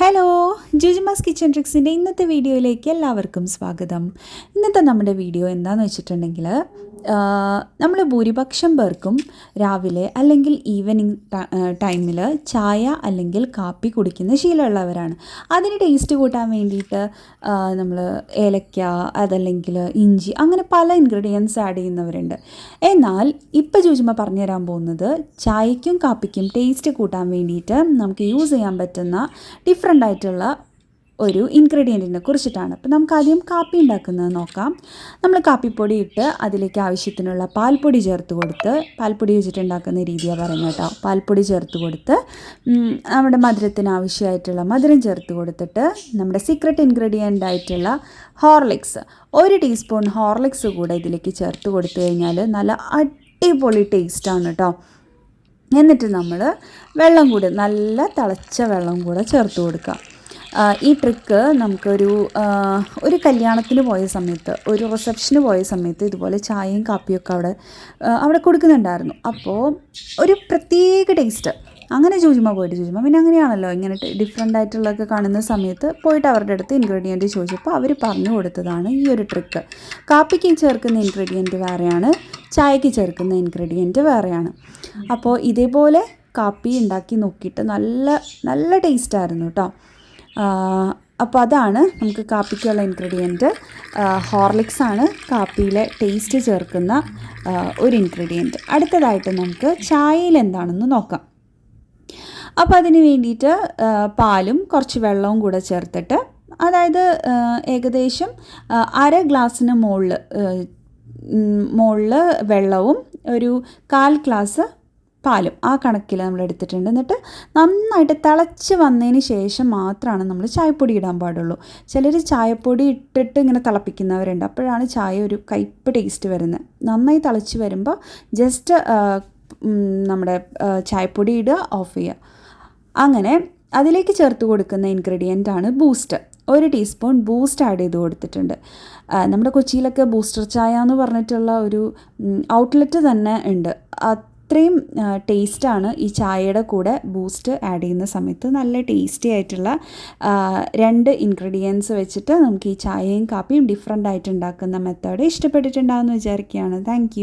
Hello ജിജിമാസ് kitchen ട്രിക്സിന്റെ ഇന്നത്തെ വീഡിയോയിലേക്ക് എല്ലാവർക്കും സ്വാഗതം. ഇന്നത്തെ നമ്മുടെ വീഡിയോ എന്താണെന്ന് വെച്ചിട്ടുണ്ടെങ്കിൽ നമ്മൾ ഭൂരിപക്ഷം പേർക്കും രാവിലെ അല്ലെങ്കിൽ ഈവനിങ് ടൈമിൽ ചായ അല്ലെങ്കിൽ കാപ്പി കുടിക്കുന്ന ശീലമുള്ളവരാണ്. അതിന് ടേസ്റ്റ് കൂട്ടാൻ വേണ്ടിയിട്ട് നമ്മൾ ഏലക്ക അതല്ലെങ്കിൽ ഇഞ്ചി അങ്ങനെ പല ഇൻഗ്രീഡിയൻസ് ആഡ് ചെയ്യുന്നവരുണ്ട്. എന്നാൽ ഇപ്പോൾ ജുജുമ്മ പറഞ്ഞു തരാൻ പോകുന്നത് ചായയ്ക്കും കാപ്പിക്കും ടേസ്റ്റ് കൂട്ടാൻ വേണ്ടിയിട്ട് നമുക്ക് യൂസ് ചെയ്യാൻ പറ്റുന്ന ഡിഫറെന്റ് ആയിട്ടുള്ള ഒരു ഇൻഗ്രീഡിയന്റിനെ കുറിച്ചിട്ടാണ്. അപ്പോൾ നമുക്ക് ആദ്യം കാപ്പി ഉണ്ടാക്കുന്നത് നോക്കാം. നമ്മൾ കാപ്പിപ്പൊടി ഇട്ട് അതിലേക്ക് ആവശ്യത്തിനുള്ള പാൽപ്പൊടി ചേർത്ത് കൊടുത്ത് പാൽപ്പൊടി വെച്ചിട്ട് ഉണ്ടാക്കുന്ന രീതിയാണ് പറയുന്നത് കേട്ടോ. പാൽപ്പൊടി ചേർത്ത് കൊടുത്ത് നമ്മുടെ മധുരത്തിന് ആവശ്യമായിട്ടുള്ള മധുരം ചേർത്ത് കൊടുത്തിട്ട് നമ്മുടെ സീക്രട്ട് ഇൻഗ്രീഡിയന്റ് ആയിട്ടുള്ള ഹോർലിക്സ് ഒരു ടീസ്പൂൺ ഹോർലിക്സ് കൂടെ ഇതിലേക്ക് ചേർത്ത് കൊടുത്തു കഴിഞ്ഞാൽ നല്ല അടിപൊളി ടേസ്റ്റാണ് കേട്ടോ. എന്നിട്ട് നമ്മൾ വെള്ളം കൂടി നല്ല തിളച്ച വെള്ളം കൂടെ ചേർത്ത് കൊടുക്കുക. ഈ ട്രിക്ക് നമുക്കൊരു ഒരു കല്യാണത്തിന് പോയ സമയത്ത് ഒരു റിസപ്ഷന് പോയ സമയത്ത് ഇതുപോലെ ചായയും കാപ്പിയും ഒക്കെ അവിടെ അവിടെ കൊടുക്കുന്നുണ്ടായിരുന്നു. അപ്പോൾ ഒരു പ്രത്യേക ടേസ്റ്റ് അങ്ങനെ ചോദിച്ചുമ്പോൾ പോയിട്ട് ചോദിച്ചുമ്പോൾ പിന്നെ അങ്ങനെയാണല്ലോ ഇങ്ങനെ ഡിഫറെന്റ് ആയിട്ടുള്ളതൊക്കെ കാണുന്ന സമയത്ത് പോയിട്ട് അവരുടെ അടുത്ത് ഇൻഗ്രീഡിയന്റ് ചോദിച്ചപ്പോൾ അവർ പറഞ്ഞു കൊടുത്തതാണ് ഈ ഒരു ട്രിക്ക് കാപ്പിക്ക് ചേർക്കുന്ന ഇൻഗ്രീഡിയന്റ് വേറെയാണ്. ചായക്ക് ചേർക്കുന്ന ഇൻഗ്രീഡിയന്റ് വേറെയാണ്. അപ്പോൾ ഇതേപോലെ കാപ്പി ഉണ്ടാക്കി നോക്കിയിട്ട് നല്ല നല്ല ടേസ്റ്റായിരുന്നു കേട്ടോ അപ്പോൾ അതാണ് നമുക്ക് കാപ്പിക്കുള്ള ഇൻഗ്രീഡിയന്റ് ഹോർലിക്സ് ആണ് കാപ്പിയിലെ ടേസ്റ്റ് ചേർക്കുന്ന ഒരു ഇൻഗ്രീഡിയന്റ് അടുത്തതായിട്ട് നമുക്ക് ചായയിൽ എന്താണെന്ന് നോക്കാം. അപ്പോൾ അതിന് വേണ്ടിയിട്ട് പാലും കുറച്ച് വെള്ളവും കൂടെ ചേർത്തിട്ട് അതായത് ഏകദേശം അര ഗ്ലാസ്സിന് മുകളിൽ മുകളിൽ വെള്ളവും ഒരു കാൽ ഗ്ലാസ് പാലും ആ കണക്കിൽ നമ്മൾ എടുത്തിട്ടുണ്ട്. എന്നിട്ട് നന്നായിട്ട് തിളച്ച് വന്നതിന് ശേഷം മാത്രമാണ് നമ്മൾ ചായപ്പൊടി ഇടാൻ പാടുള്ളൂ. ചിലർ ചായപ്പൊടി ഇട്ടിട്ട് ഇങ്ങനെ തിളപ്പിക്കുന്നവരുണ്ട്. അപ്പോഴാണ് ചായ ഒരു കയ്പ് ടേസ്റ്റ് വരുന്നത്. നന്നായി തിളച്ച് വരുമ്പോൾ ജസ്റ്റ് നമ്മുടെ ചായപ്പൊടി ഇടുക ഓഫ് ചെയ്യുക. അങ്ങനെ അതിലേക്ക് ചേർത്ത് കൊടുക്കുന്ന ഇൻഗ്രീഡിയന്റ് ആണ് ബൂസ്റ്റ് ഒരു ടീസ്പൂൺ ബൂസ്റ്റ് ആഡ് ചെയ്ത് കൊടുത്തിട്ടുണ്ട്. നമ്മുടെ കൊച്ചിയിലൊക്കെ ബൂസ്റ്റർ ചായ എന്ന് പറഞ്ഞിട്ടുള്ള ഒരു ഔട്ട്ലെറ്റ് തന്നെ ഉണ്ട്. അത്രയും ടേസ്റ്റാണ് ഈ ചായയുടെ കൂടെ ബൂസ്റ്റ് ആഡ് ചെയ്യുന്ന സമയത്ത് നല്ല ടേസ്റ്റി ആയിട്ടുള്ള രണ്ട് ഇൻഗ്രീഡിയൻസ് വെച്ചിട്ട് നമുക്ക് ഈ ചായയും കാപ്പിയും ഡിഫറെന്റ് ആയിട്ട് ഉണ്ടാക്കുന്ന മെത്തേഡ് ഇഷ്ടപ്പെട്ടിട്ടുണ്ടാകുമെന്ന് വിചാരിക്കുകയാണ്. താങ്ക്